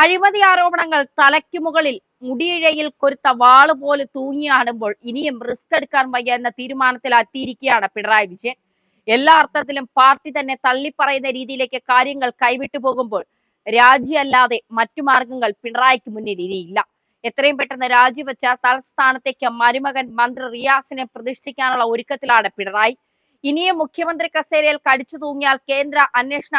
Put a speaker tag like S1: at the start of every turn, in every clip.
S1: അഴിമതി ആരോപണങ്ങൾ തലയ്ക്കു മുകളിൽ മുടിയിഴയിൽ കൊരുത്ത വാൾ പോലെ തൂങ്ങിയാടുമ്പോൾ ഇനിയും റിസ്ക് എടുക്കാൻ വയ്യ എന്ന തീരുമാനത്തിൽ എത്തിയിരിക്കുകയാണ് പിണറായി വിജയൻ. എല്ലാ അർത്ഥത്തിലും പാർട്ടി തന്നെ തള്ളിപ്പറയുന്ന രീതിയിലേക്ക് കാര്യങ്ങൾ കൈവിട്ടു പോകുമ്പോൾ രാജിയല്ലാതെ മറ്റു മാർഗങ്ങൾ പിണറായിക്ക് മുന്നിൽ ഇനിയില്ല. എത്രയും പെട്ടെന്ന് രാജിവെച്ച തലസ്ഥാനത്തേക്ക് മരുമകൻ മന്ത്രി റിയാസിനെ പ്രതിഷ്ഠിക്കാനുള്ള ഒരുക്കത്തിലാണ് പിണറായി. ഇനിയും മുഖ്യമന്ത്രി കസേരയിൽ കടിച്ചു തൂങ്ങിയാൽ കേന്ദ്ര അന്വേഷണ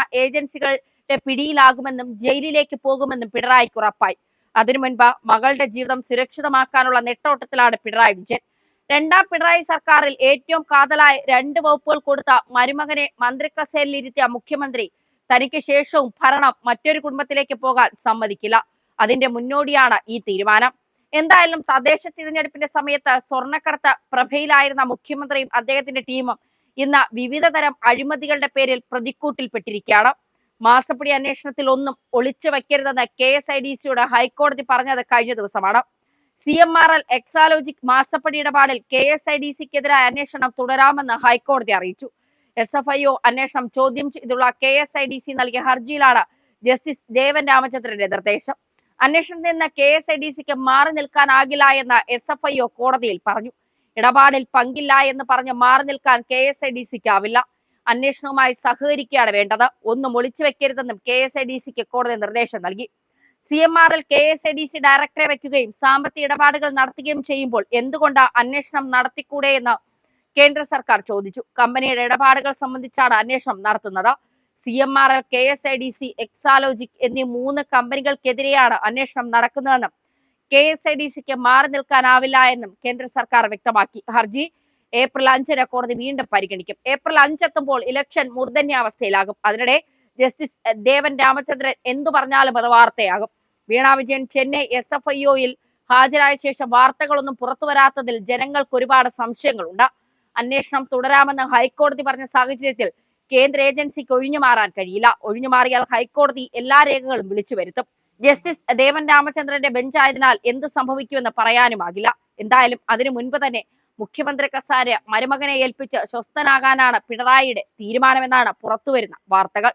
S1: ഏജൻസികളുടെ പിടിയിലാകുമെന്നും ജയിലിലേക്ക് പോകുമെന്നും പിണറായിക്ക് ഉറപ്പായി. അതിനു മുൻപ് മകളുടെ ജീവിതം സുരക്ഷിതമാക്കാനുള്ള നെട്ടോട്ടത്തിലാണ് പിണറായി വിജയൻ. രണ്ടാം പിണറായി സർക്കാരിൽ ഏറ്റവും കാതലായ രണ്ട് വകുപ്പുകൾ കൊടുത്ത മരുമകനെ മന്ത്രി കസേരയിൽ മുഖ്യമന്ത്രി തനിക്ക് ശേഷവും ഭരണം മറ്റൊരു കുടുംബത്തിലേക്ക് പോകാൻ സമ്മതിക്കില്ല. അതിന്റെ മുന്നോടിയാണ് ഈ തീരുമാനം. എന്തായാലും തദ്ദേശ തിരഞ്ഞെടുപ്പിന്റെ സമയത്ത് സ്വർണക്കടത്ത് പ്രഭയിലായിരുന്ന മുഖ്യമന്ത്രിയും അദ്ദേഹത്തിന്റെ ടീമും ഇന്ന് വിവിധ തരം അഴിമതികളുടെ പേരിൽ പ്രതിക്കൂട്ടിൽപ്പെട്ടിരിക്കുകയാണ്. മാസപ്പടി അന്വേഷണത്തിൽ ഒന്നും ഒളിച്ചു വയ്ക്കരുതെന്ന് കെ എസ് ഐ ഡി സിയോട് ഹൈക്കോടതി പറഞ്ഞത് കഴിഞ്ഞ ദിവസമാണ്. C M R L Exalogic മാസപ്പടി ഇടപാടിൽ കെ എസ് ഐ ഡി സിക്കെതിരായ അന്വേഷണം തുടരാമെന്ന് ഹൈക്കോടതി അറിയിച്ചു. എസ് എഫ് ഐ ഒ അന്വേഷണം ചോദ്യം ചെയ്തുള്ള K S I D C നൽകിയ ഹർജിയിലാണ് ജസ്റ്റിസ് ദേവൻ രാമചന്ദ്രന്റെ നിർദ്ദേശം. അന്വേഷണത്തിൽ നിന്ന് കെ എസ് ഐ ഡി സിക്ക് മാറി നിൽക്കാനാകില്ല എന്ന് എസ് എഫ് ഐ ഒ കോടതിയിൽ പറഞ്ഞു. ഇടപാടിൽ പങ്കില്ല എന്ന് പറഞ്ഞ് മാറി നിൽക്കാൻ കെ എസ് ഐ ഡി സിക്ക് ആവില്ല അന്വേഷണവുമായി സഹകരിക്കുകയാണ് വേണ്ടത്. ഒന്നും ഒളിച്ചു വെക്കരുതെന്നും കെ എസ് ഐ ഡി സിക്ക് കോടതി നിർദ്ദേശം നൽകി. C M R L K S I D C ഡയറക്ടറെ വെക്കുകയും സാമ്പത്തിക ഇടപാടുകൾ നടത്തുകയും ചെയ്യുമ്പോൾ എന്തുകൊണ്ട് അന്വേഷണം നടത്തിക്കൂടെ എന്ന് കേന്ദ്ര സർക്കാർ ചോദിച്ചു. കമ്പനിയുടെ ഇടപാടുകൾ സംബന്ധിച്ചാണ് അന്വേഷണം നടത്തുന്നത്. C M R L K S I D C Exalogic എന്നീ മൂന്ന് കമ്പനികൾക്കെതിരെയാണ് അന്വേഷണം നടക്കുന്നതെന്നും കെ എസ് ഐ ഡി സിക്ക് മാറി നിൽക്കാനാവില്ല എന്നും കേന്ദ്ര സർക്കാർ വ്യക്തമാക്കി. ഹർജി ഏപ്രിൽ അഞ്ചിന് കോടതി വീണ്ടും പരിഗണിക്കും. ഏപ്രിൽ അഞ്ചെത്തുമ്പോൾ ഇലക്ഷൻ മൂർധന്യാവസ്ഥയിലാകും. അതിനിടെ ജസ്റ്റിസ് ദേവൻ രാമചന്ദ്രൻ എന്തു പറഞ്ഞാലും അത് വാർത്തയാകും. Veena Vijayan Chennai S F I ഒയിൽ ഹാജരായ ശേഷം വാർത്തകളൊന്നും പുറത്തു വരാത്തതിൽ ജനങ്ങൾക്ക് ഒരുപാട് സംശയങ്ങളുണ്ട്. അന്വേഷണം തുടരാമെന്ന് ഹൈക്കോടതി പറഞ്ഞ സാഹചര്യത്തിൽ കേന്ദ്ര ഏജൻസിക്ക് ഒഴിഞ്ഞു മാറാൻ കഴിയില്ല. ഒഴിഞ്ഞു മാറിയാൽ ഹൈക്കോടതി എല്ലാ രേഖകളും വിളിച്ചു വരുത്തും. ജസ്റ്റിസ് ദേവൻ രാമചന്ദ്രന്റെ ബെഞ്ചായതിനാൽ എന്ത് സംഭവിക്കുമെന്ന് പറയാനുമാകില്ല. എന്തായാലും അതിനു മുൻപ് തന്നെ മുഖ്യമന്ത്രി കസാര മരുമകനെ ഏൽപ്പിച്ച് സ്വസ്ഥനാകാനാണ് പിണറായിയുടെ തീരുമാനമെന്നാണ് പുറത്തുവരുന്ന വാർത്തകൾ.